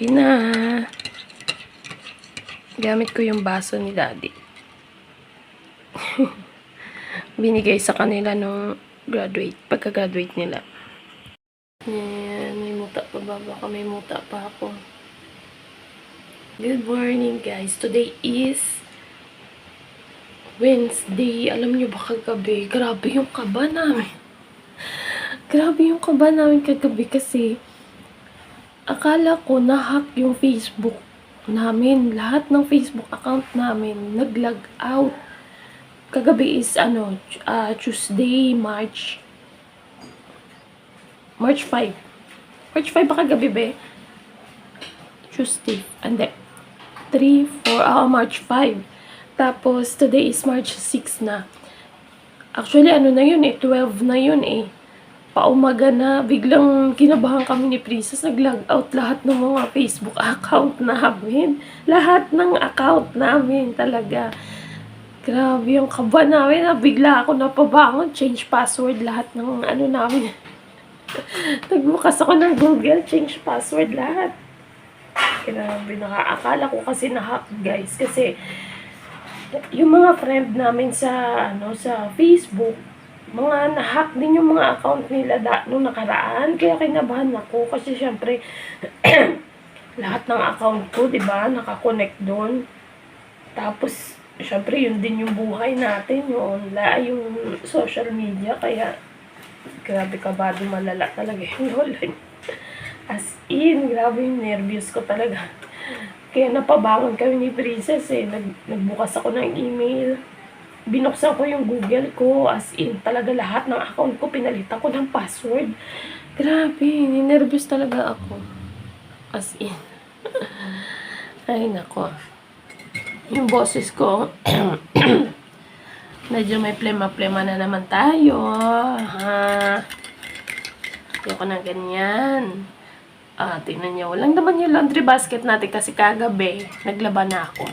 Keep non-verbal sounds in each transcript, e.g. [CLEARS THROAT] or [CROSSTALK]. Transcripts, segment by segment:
Coffee na. Gamit ko yung baso ni daddy. [LAUGHS] Binigay sa kanila nung graduate, pagka-graduate nila. Ayan, may muta pa ba? Baka may muta pa ako. Good morning guys. Today is Wednesday. Alam niyo ba kagabi? Grabe yung kaba namin. [LAUGHS] Grabe yung kaba namin kagabi kasi akala ko na-hack yung Facebook namin. Lahat ng Facebook account namin nag-log out. Kagabi is ano, ah, Tuesday, March March 5. March 5 ba kagabi be? Tuesday. Ande. 3, 4, ah, March 5. Tapos, today is March 6 na. Actually, ano na yun eh, 12 na yun eh. Paumaga na, biglang kinabahan kami ni Princess, nag-log out lahat ng mga Facebook account namin. Lahat ng account namin talaga. Grabe yung kaba namin, na bigla ako napabangon, change password lahat ng ano namin. [LAUGHS] Nagbukas ako ng Google, change password lahat. Grabe, nakaakala ko kasi na-hack guys. Kasi, yung mga friend namin sa, ano, sa Facebook, mga na-hack din yung mga account nila da, nung nakaraan. Kaya kinabahan ako kasi syempre, [CLEARS THROAT] lahat ng account ko, di ba, nakakonect doon. Tapos, syempre, yun din yung buhay natin, yung, la, yung social media. Kaya, grabe kabado malala talaga yung [LAUGHS] online. As in, grabe yung nervous ko talaga. Kaya napabangon kami ni Princess eh. Nag, nagbukas ako ng email. Binuksan ko yung Google ko. As in, talaga lahat ng account ko, pinalitan ko ng password. Grabe, ninervous talaga ako. As in. [LAUGHS] Ay, nako. Yung boses ko, [CLEARS THROAT] medyo may plema-plema na naman tayo. Ha? Ayoko na ganyan. Ah, tingnan niyo. Walang naman yung laundry basket natin kasi kagabi, naglaban na ako.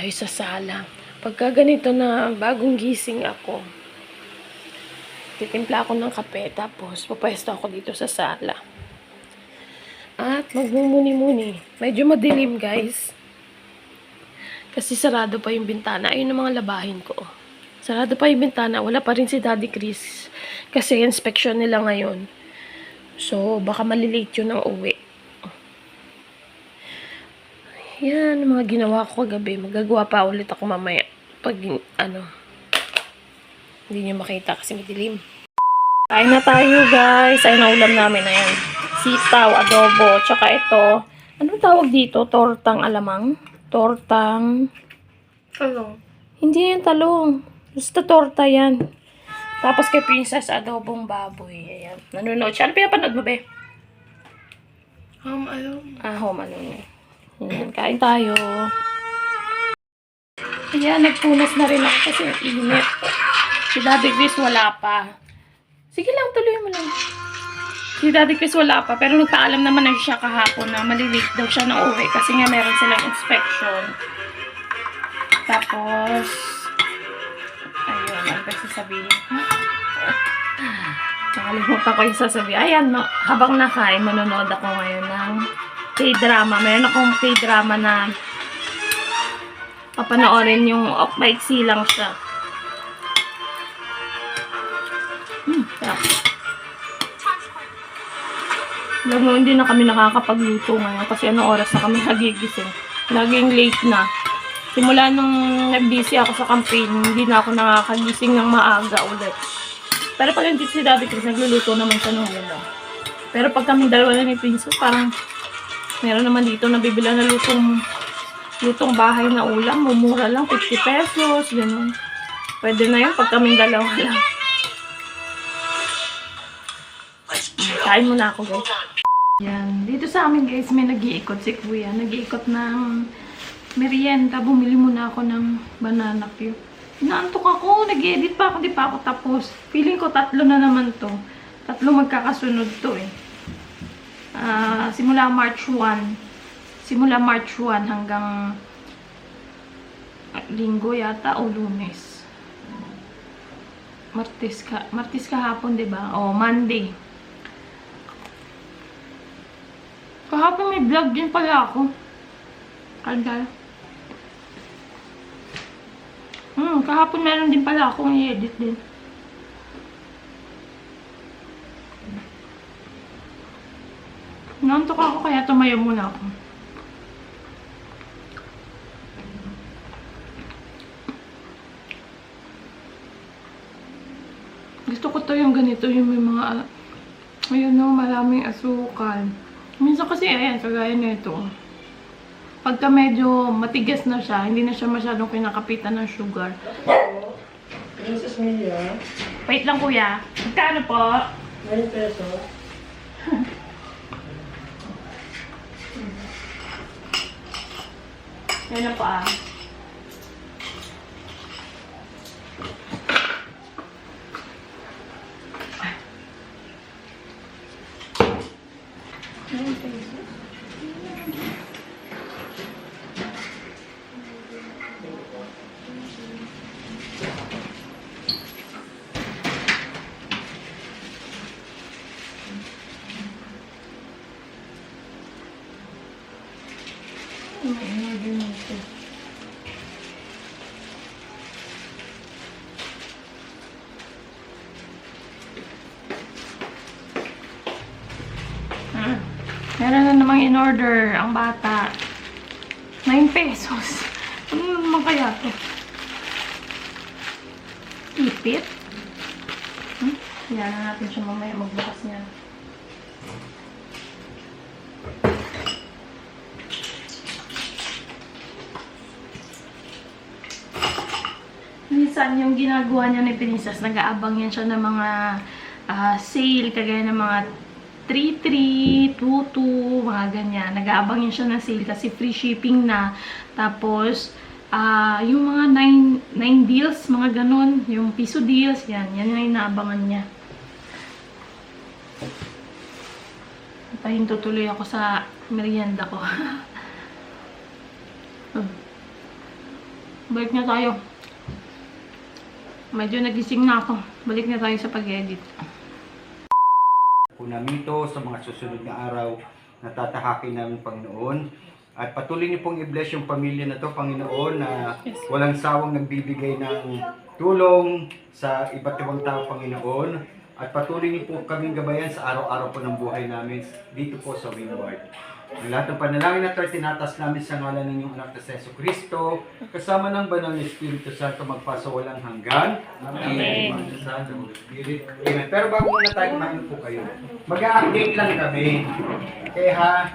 Tayo sa sala. Pagka ganito na bagong gising ako, titimpla ako ng kape, tapos papwesto ako dito sa sala. At magmumuni-muni. Medyo madilim, guys. Kasi sarado pa yung bintana. Ayun ang mga labahin ko. Sarado pa yung bintana. Wala pa rin si Daddy Chris. Kasi inspection nila ngayon. So, baka malilate yun ng uwi. Yan, mga ginawa ko kagabi. Magagawa pa ulit ako mamaya. Pag, ano, hindi nyo makita kasi madilim. Kain na tayo, guys. Ayun ang ulam namin. Ayan. Sitaw, adobo, tsaka ito. Anong tawag dito? Tortang alamang? Tortang... Ano? Hindi yan talong. Basta torta yan. Tapos kay Princess, adobong baboy. Ayan. Nanonood siya. Ano pinapanood mo, be? Um, alam. Ah, home yun. Ayan, kain tayo. Ayan, nagpunas na rin ako kasi init. Si Daddy Chris wala pa. Sige lang, tuloy mo lang. Si Daddy Chris wala pa, pero nagpaalam naman na siya kahapon na malilate daw siya na uwi kasi nga meron silang inspection. Tapos, ayun, ano ba sasabihin? Nakalimutan ko yung sasabihin. Ayan, habang nakain, manonood ako ngayon ng K-drama. Meron akong K-drama na papanoorin yung oh, maiksi lang siya. Hmm, sarap. Alam mo, hindi na kami nakakapagluto ngayon kasi anong oras na kami [LAUGHS] nagigising. Laging late na. Simula nung nag-busy ako sa campaign, hindi na ako nakakagising ng maaga ulit. Pero pag hindi si Daddy Chris, nagluluto naman siya ng ulam. Pero pag kami dalawa na ni Princess, parang meron naman dito nabibila na lutong lutong bahay na ulam. Mumura lang, 50 pesos, gano'n. Pwede na yun pag kaming dalawa lang. Kain muna ako, guys. Yan. Dito sa amin, guys, may nag-iikot si Kuya. Nag-iikot ng merienda. Bumili muna ako ng banana cue. Inaantok ako. Nag-edit pa ako. Di pa ako tapos. Feeling ko tatlo na naman to. Tatlo magkakasunod to eh. Ah, simula March 1. Simula March 1 hanggang linggo yata o lunes. Martes ka, Martes kahapon, 'di ba? O Monday. Kahapon may vlog din pala ako. Kanda. Hmm, kahapon meron din pala akong i-edit din. Nantok ako kaya tumayo muna ako. Gusto ko to yung ganito, yung may mga, ayun no, maraming asukal. Minsan kasi, ayan, kagaya nito. Pagka medyo matigas na siya, hindi na siya masyadong kinakapitan ng sugar. Princess Mia, Wait lang kuya. Magkano po? 9 pesos. Yan po ah. Hmm. Meron na namang in-order ang bata. 9 pesos. Ano naman kaya to? Ipit? Hmm? Na natin siya mamaya magbukas niya. Minsan yung ginagawa niya ni Princess, nag-aabang yan siya ng mga ah, sale, kagaya ng mga 3-3, 2-2, mga ganyan. Nag-aabang yan siya ng sale kasi free shipping na. Tapos, ah yung mga 9, 9 deals, mga ganun, yung piso deals, yan. Yan yung inaabangan niya. Pahinto tuloy ako sa merienda ko. [LAUGHS] Hmm. Balik na tayo. Medyo nagising na ako. Balik na tayo sa pag-edit. po namin ito sa mga susunod na araw na tatahakin namin Panginoon. At patuloy niyo pong i-bless yung pamilya na to, Panginoon, na walang sawang nagbibigay ng tulong sa iba't ibang tao, Panginoon. At patuloy niyo po kaming gabayan sa araw-araw po ng buhay namin dito po sa Windward. Ang lahat ng panalangin at tinatas namin sa ngalan ng inyong anak na si Yeso Kristo, kasama ng banal na Espiritu Santo magpasawalang hanggan. Amen. Spirit. Amen. Pero bago muna tayo kumain po kayo, mag-update lang kami. Okay ha?